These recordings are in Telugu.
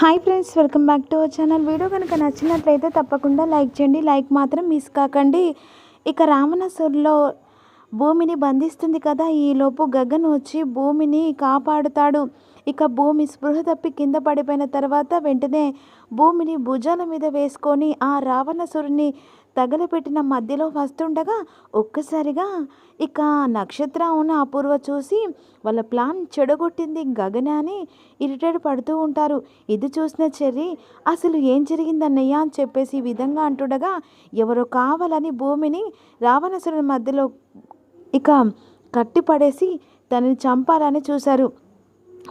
Hi friends welcome back to our channel video కనుక నచ్చినట్లయితే తప్పకుండా లైక్ చేయండి. లైక్ మాత్రం మిస్ కాకండి. ఇక రావణాసురులో భూమిని బంధిస్తుంది కదా. ఈలోపు గగన్ వచ్చి భూమిని కాపాడుతాడు. ఇక భూమి స్పృహ తప్పి కింద పడిపోయిన తర్వాత వెంటనే భూమిని భుజాల మీద వేసుకొని ఆ రావణసురుని తగలపెట్టిన మధ్యలో వస్తుండగా ఒక్కసారిగా ఇక నక్షత్ర ఉన్న అపూర్వ చూసి వాళ్ళ ప్లాన్ చెడగొట్టింది గగన అని ఇరిటేట్ పడుతూ ఉంటారు. ఇది చూసిన చెర్రి అసలు ఏం జరిగిందన్నయ్య? అని చెప్పేసి ఈ విధంగా అంటుండగా ఎవరో కావాలని భూమిని రావణసురుని మధ్యలో ఇక కట్టిపడేసి తనని చంపాలని చూశారు.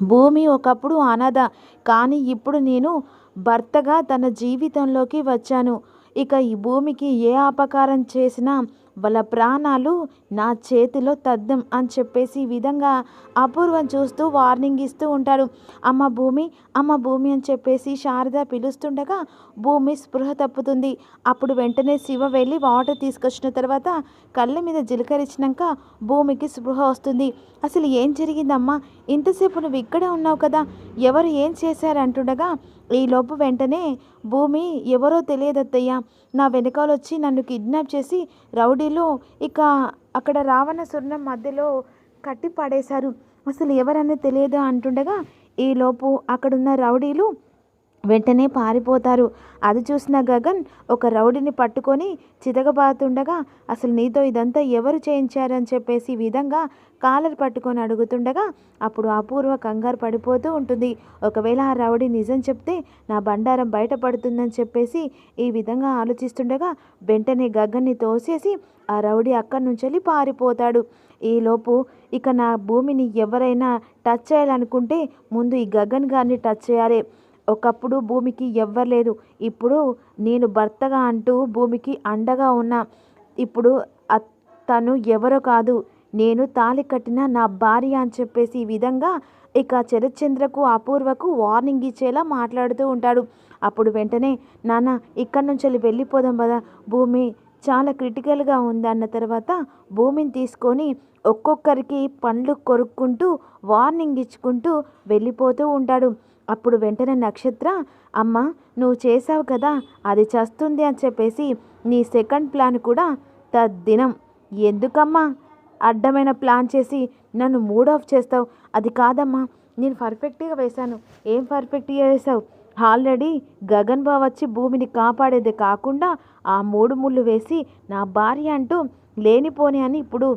భూమి ఒకప్పుడు అనాథ కానీ ఇప్పుడు నేను భర్తగా తన జీవితంలోకి వచ్చాను. ఇక ఈ భూమికి ఏ అపకారం చేసినా వాళ్ళ ప్రాణాలు నా చేతిలో తద్దం అని చెప్పేసి ఈ విధంగా అపూర్వం చూస్తూ వార్నింగ్ ఇస్తూ ఉంటారు అమ్మ భూమి అమ్మ భూమి అని చెప్పేసి శారద పిలుస్తుండగా భూమి స్పృహ తప్పుతుంది. అప్పుడు వెంటనే శివ వెళ్ళి వాటర్ తీసుకొచ్చిన తర్వాత కళ్ళ మీద జిలకరించినాక భూమికి స్పృహ వస్తుంది. అసలు ఏం జరిగిందమ్మా? ఇంతసేపు నువ్వు ఇక్కడే ఉన్నావు కదా. ఎవరు ఏం చేశారు? అంటుండగా ఈలోపు వెంటనే భూమి ఎవరో తెలియదత్తయ్య. నా వెనకాల వచ్చి నన్ను కిడ్నాప్ చేసి రౌడీలు ఇక అక్కడ రావణసుర్ణం మధ్యలో కట్టి పడేశారు. అసలు ఎవరని తెలియదు అంటుండగా ఈలోపు అక్కడున్న రౌడీలు వెంటనే పారిపోతారు. అది చూసిన గగన్ ఒక రౌడీని పట్టుకొని చితకబాతుండగా అసలు నీతో ఇదంతా ఎవరు చేయించారని చెప్పేసి ఈ విధంగా కాలర్ పట్టుకొని అడుగుతుండగా అప్పుడు అపూర్వ కంగారు పడిపోతూ ఉంటుంది. ఒకవేళ ఆ రౌడీ నిజం చెప్తే నా బండారం బయటపడుతుందని చెప్పేసి ఈ విధంగా ఆలోచిస్తుండగా వెంటనే గగన్ని తోసేసి ఆ రౌడీ అక్కడి నుంచి పారిపోతాడు. ఈలోపు ఇక నా భూమిని ఎవరైనా టచ్ చేయాలనుకుంటే ముందు ఈ గగన్ గారిని టచ్ చేయాలి. ఒకప్పుడు భూమికి ఎవ్వరు లేదు. ఇప్పుడు నేను భర్తగా అంటూ భూమికి అండగా ఉన్నా. ఇప్పుడు అతను తను ఎవరో కాదు. నేను తాళి కట్టిన నా భార్య అని చెప్పేసి ఈ విధంగా ఇక శరత్చంద్రకు అపూర్వకు వార్నింగ్ ఇచ్చేలా మాట్లాడుతూ ఉంటాడు. అప్పుడు వెంటనే నాన్న ఇక్కడి నుంచి వెళ్ళిపోదాం కదా భూమి చాలా క్రిటికల్గా ఉంది అన్న తర్వాత భూమిని తీసుకొని ఒక్కొక్కరికి పండ్లు కొరుక్కుంటూ వార్నింగ్ ఇచ్చుకుంటూ వెళ్ళిపోతూ ఉంటాడు. అప్పుడు వెంటనే నక్షత్ర అమ్మ నువ్వు చేసావు కదా అది చస్తుంది అని చెప్పేసి నీ సెకండ్ ప్లాన్ కూడా తద్దినం. ఎందుకమ్మా? అడ్డమైన ప్లాన్ చేసి నన్ను మూడ్ ఆఫ్ చేస్తావు. అది కాదమ్మా నేను పర్ఫెక్ట్గా వేశాను. ఏం పర్ఫెక్ట్గా వేసావు ఆల్రెడీ గగన్ బావ వచ్చి భూమిని కాపాడేదే కాకుండా ఆ మూడు ముళ్ళు వేసి నా భార్య అంటూ లేనిపోని అని ఇప్పుడు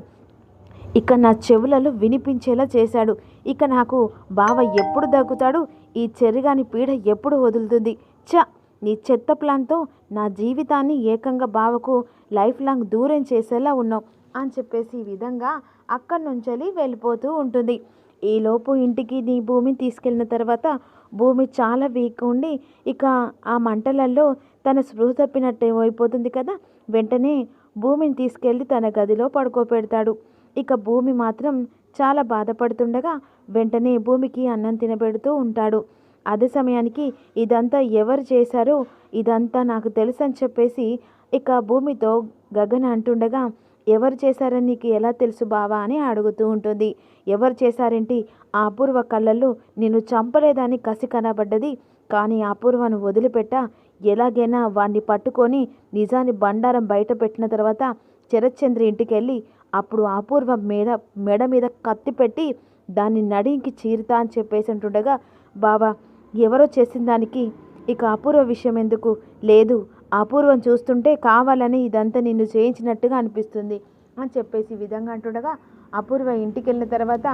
ఇక నా చెవులలో వినిపించేలా చేశాడు. ఇక నాకు బావ ఎప్పుడు దగ్గుతాడు? ఈ చెరిగాని పీడ ఎప్పుడు వదులుతుంది? చ నీ చెత్త ప్లాన్తో నా జీవితాన్ని ఏకంగా బావకు లైఫ్ లాంగ్ దూరం చేసేలా ఉన్నావు అని చెప్పేసి ఈ విధంగా అక్కడి నుంచి వెళ్ళిపోతూ ఉంటుంది. ఈలోపు ఇంటికి నీ భూమిని తీసుకెళ్ళిన తర్వాత భూమి చాలా వీక్ ఉండి ఇక ఆ మంటలలో తన స్పృహ తప్పినట్టు అయిపోతుంది కదా? వెంటనే భూమిని తీసుకెళ్ళి తన గదిలో పడుకోబెడతాడు. ఇక భూమి మాత్రం చాలా బాధపడుతుండగా వెంటనే భూమికి అన్నం తినబెడుతూ ఉంటాడు. అదే సమయానికి ఇదంతా ఎవరు చేశారో ఇదంతా నాకు తెలుసు అని చెప్పేసి ఇక భూమితో గగన్ అంటుండగా ఎవరు చేశారని నీకు ఎలా తెలుసు బావా? అని అడుగుతూ ఉంటుంది. ఎవరు చేశారేంటి? ఆ అపూర్వ కళ్ళల్లో నిన్ను చంపలేదని కసి కనబడ్డది. కానీ ఆ అపూర్వను వదిలిపెట్ట. ఎలాగైనా వాణ్ణి పట్టుకొని నిజాన్ని బండారం బయట పెట్టిన తర్వాత శరత్చంద్ర ఇంటికి వెళ్ళి అప్పుడు అపూర్వ మెడ మెడ మీద కత్తి పెట్టి దాన్ని నడికి చీరుతా అని చెప్పేసి అంటుండగా బాబా ఎవరో చేసిన దానికి? ఇక అపూర్వ విషయం ఎందుకు? లేదు అపూర్వం చూస్తుంటే కావాలని ఇదంతా నిన్ను చేయించినట్టుగా అనిపిస్తుంది అని చెప్పేసి విధంగా అంటుండగా అపూర్వ ఇంటికి వెళ్ళిన తర్వాత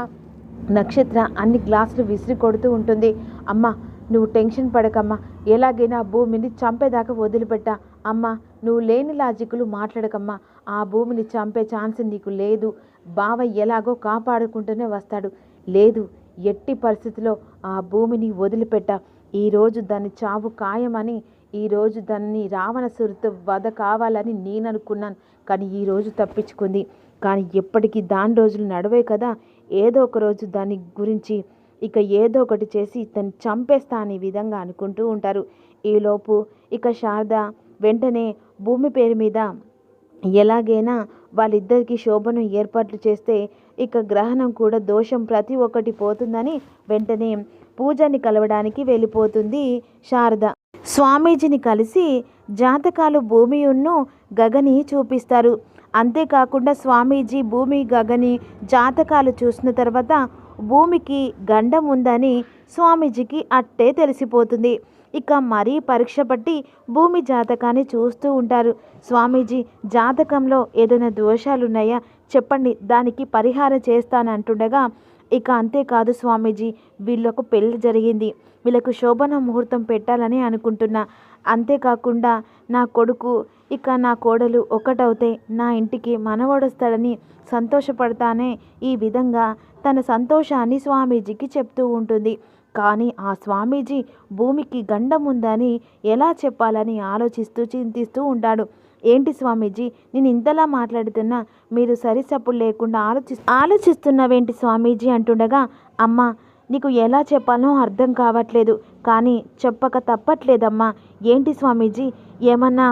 నక్షత్ర అన్ని గ్లాసులు విసిరి కొడుతూ ఉంటుంది. అమ్మ నువ్వు టెన్షన్ పడకమ్మా ఎలాగైనా భూమిని చంపేదాకా వదిలిపెట్టా. అమ్మ నువ్వు లేని లాజిక్లు మాట్లాడకమ్మా. ఆ భూమిని చంపే ఛాన్స్ నీకు లేదు. బావ ఎలాగో కాపాడుకుంటూనే వస్తాడు. లేదు ఎట్టి పరిస్థితిలో ఆ భూమిని వదిలిపెట్ట. ఈరోజు దాని చావు ఖాయమని ఈరోజు దాన్ని రావణసురితో వధ కావాలని నేను అనుకున్నాను కానీ ఈరోజు తప్పించుకుంది. కానీ ఎప్పటికీ దాని రోజులు నడవే కదా. ఏదో ఒక రోజు దాని గురించి ఇక ఏదో ఒకటి చేసి తను చంపేస్తా అనే విధంగా అనుకుంటూ ఉంటారు. ఈలోపు ఇక శారద వెంటనే భూమి పేరు మీద ఎలాగైనా వాళ్ళిద్దరికీ శోభను ఏర్పాట్లు చేస్తే ఇక గ్రహణం కూడా దోషం ప్రతి ఒక్కటి పోతుందని వెంటనే పూజని కలవడానికి వెళ్ళిపోతుంది శారద. స్వామీజీని కలిసి జాతకాలు భూమి ఉన్ను గగని చూపిస్తారు. అంతేకాకుండా స్వామీజీ భూమి గగని జాతకాలు చూసిన తర్వాత భూమికి గండం ఉందని స్వామీజీకి అట్టే తెలిసిపోతుంది. ఇక మరీ పరీక్ష పట్టి భూమి జాతకాన్ని చూస్తూ ఉంటారు. స్వామీజీ జాతకంలో ఏదైనా దోషాలు ఉన్నాయా చెప్పండి దానికి పరిహారం చేస్తానంటుండగా ఇక అంతేకాదు స్వామీజీ వీళ్ళకు పెళ్ళి జరిగింది. వీళ్ళకు శోభన ముహూర్తం పెట్టాలని అనుకుంటున్నా. అంతేకాకుండా నా కొడుకు ఇక నా కోడలు ఒకటవుతే నా ఇంటికి మనవడొస్తాడని సంతోషపడతానే ఈ విధంగా తన సంతోషాన్ని స్వామీజీకి చెప్తూ ఉంటుంది. కానీ ఆ స్వామీజీ భూమికి గండం ఉందని ఎలా చెప్పాలని ఆలోచిస్తూ చింతిస్తూ ఉంటాడు. ఏంటి స్వామీజీ నేను ఇంతలా మాట్లాడుతున్నా మీరు సరిసప్పుడు లేకుండా ఆలోచి ఆలోచిస్తున్నావేంటి స్వామీజీ అంటుండగా అమ్మ నీకు ఎలా చెప్పాలో అర్థం కావట్లేదు కానీ చెప్పక తప్పట్లేదమ్మా. ఏంటి స్వామీజీ ఏమన్నా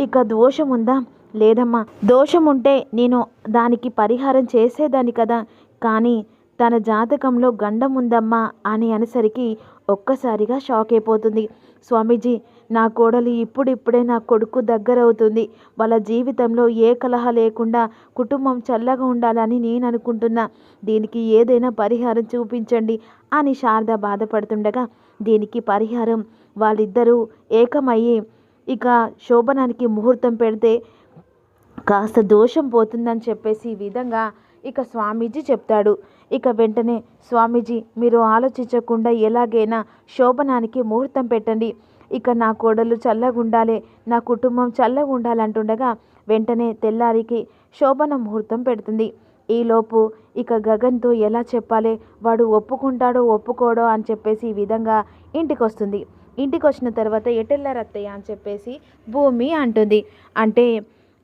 ఇక దోషం ఉందా? లేదమ్మా. దోషం ఉంటే నేను దానికి పరిహారం చేసేదాన్ని కదా కానీ తన జాతకంలో గండం ఉందమ్మా అని అనేసరికి ఒక్కసారిగా షాక్ అయిపోతుంది. స్వామీజీ నా కోడలు ఇప్పుడిప్పుడే నా కొడుకు దగ్గరవుతుంది. వాళ్ళ జీవితంలో ఏ కలహ లేకుండా కుటుంబం చల్లగా ఉండాలని నేను అనుకుంటున్నా దీనికి ఏదైనా పరిహారం చూపించండి అని శారద బాధపడుతుండగా దీనికి పరిహారం వాళ్ళిద్దరూ ఏకమయ్యి ఇక శోభనానికి ముహూర్తం పెడితే కాస్త దోషం పోతుందని చెప్పేసి ఈ విధంగా ఇక స్వామీజీ చెప్తాడు. ఇక వెంటనే స్వామీజీ మీరు ఆలోచించకుండా ఎలాగైనా శోభనానికి ముహూర్తం పెట్టండి. ఇక నా కోడలు చల్లగా ఉండాలి నా కుటుంబం చల్లగుండాలంటుండగా వెంటనే తెల్లారికి శోభన ముహూర్తం పెడుతుంది. ఈలోపు ఇక గగన్తో ఎలా చెప్పాలి? వాడు ఒప్పుకుంటాడో ఒప్పుకోడో అని చెప్పేసి ఈ విధంగా ఇంటికి వస్తుంది ఇంటికి వచ్చిన తర్వాత ఎటెల్లారత్తయ్య అని చెప్పేసి భూమి అంటుంది. అంటే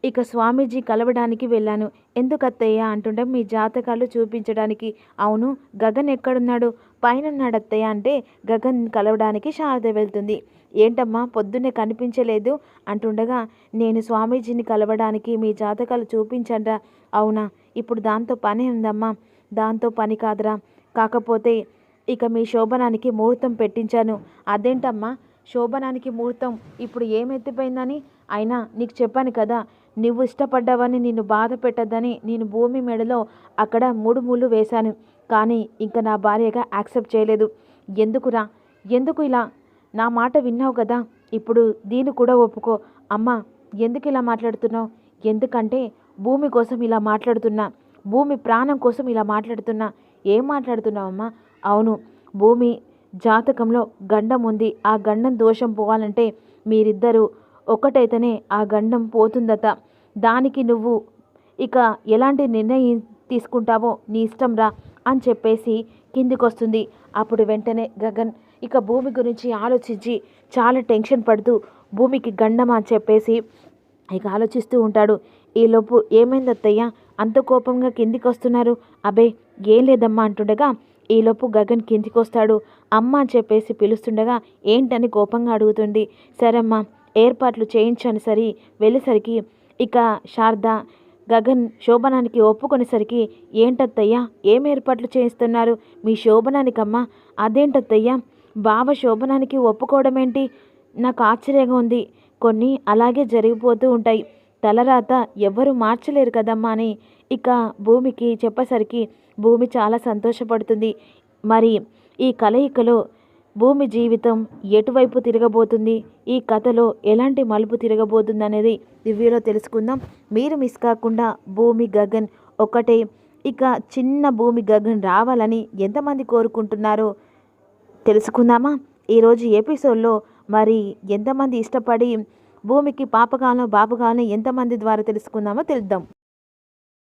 ఇక స్వామీజీ కలవడానికి వెళ్ళాను. ఎందుకత్తయ్య అంటుంటే మీ జాతకాలు చూపించడానికి. అవును గగన్ ఎక్కడున్నాడు? పైన ఉన్నాడు అత్తయ్య అంటే గగన్ కలవడానికి శారద వెళ్తుంది. ఏంటమ్మా పొద్దున్నే కనిపించలేదు? అంటుండగా నేను స్వామీజీని కలవడానికి మీ జాతకాలు చూపించండ్రా. అవునా ఇప్పుడు దాంతో పని ఉందమ్మా. దాంతో పని కాదురా. కాకపోతే ఇక మీ శోభనానికి ముహూర్తం పెట్టించాను. అదేంటమ్మా శోభనానికి ముహూర్తం ఇప్పుడు ఏమెత్తిపోయిందని అయినా నీకు చెప్పాను కదా నువ్వు ఇష్టపడ్డావని నిన్ను బాధ పెట్టద్దని నేను భూమి మెడలో అక్కడ మూడు ముళ్ళు వేశాను. కానీ ఇంకా నా భార్యగా యాక్సెప్ట్ చేయలేదు. ఎందుకురా? ఎందుకు ఇలా? నా మాట విన్నావు కదా? ఇప్పుడు దీన్ని కూడా ఒప్పుకో. అమ్మా ఎందుకు ఇలా మాట్లాడుతున్నావు? ఎందుకంటే భూమి కోసం ఇలా మాట్లాడుతున్నా. భూమి ప్రాణం కోసం ఇలా మాట్లాడుతున్నా. ఏం మాట్లాడుతున్నావమ్మా? అవును భూమి జాతకంలో గండం ఉంది. ఆ గండం దోషం పోవాలంటే మీరిద్దరూ ఒకటైతేనే ఆ గండం పోతుందట. దానికి నువ్వు ఇక ఎలాంటి నిర్ణయం తీసుకుంటావో నీ ఇష్టం రా అని చెప్పేసి కిందికొస్తుంది. అప్పుడు వెంటనే గగన్ ఇక భూమి గురించి ఆలోచించి చాలా టెన్షన్ పడుతూ భూమికి గండం అని చెప్పేసి ఇక ఆలోచిస్తూ ఉంటాడు. ఈలోపు ఏమైంది అత్తయ్య అంత కోపంగా కిందికి వస్తున్నారు అబే ఏం లేదమ్మా అంటుండగా ఈలోపు గగన్ కిందికి వస్తాడు అమ్మ అని చెప్పేసి పిలుస్తుండగా ఏంటని కోపంగా అడుగుతుంది. సరేమ్మా ఏర్పాట్లు చేయించని సరి వెళ్ళేసరికి ఇక శారద గగన్ శోభనానికి ఒప్పుకొనేసరికి ఏంటత్తయ్యా ఏం ఏర్పాట్లు చేయిస్తున్నారు? మీ శోభనానికమ్మా అదేంటత్తయ్యా? బావ శోభనానికి ఒప్పుకోవడం ఏంటి నాకు ఆశ్చర్యంగా ఉంది. కొన్ని అలాగే జరిగిపోతూ ఉంటాయి. తలరాత ఎవ్వరు మార్చలేరు కదమ్మా అని ఇక భూమికి చెప్పేసరికి భూమి చాలా సంతోషపడుతుంది. మరి ఈ కలయికలో భూమి జీవితం ఎటువైపు తిరగబోతుంది? ఈ కథలో ఎలాంటి మలుపు తిరగబోతుంది అనేది రివ్యూలో తెలుసుకుందాం. మీరు మిస్ కాకుండా భూమి గగన్ ఒకటే ఇక చిన్న భూమి గగన్ రావాలని ఎంతమంది కోరుకుంటున్నారో తెలుసుకుందామా? ఈరోజు ఎపిసోడ్లో మరి ఎంతమంది ఇష్టపడి భూమికి పాపగానో కాలం ఎంతమంది ద్వారా తెలుసుకుందామో తెలుద్దాం.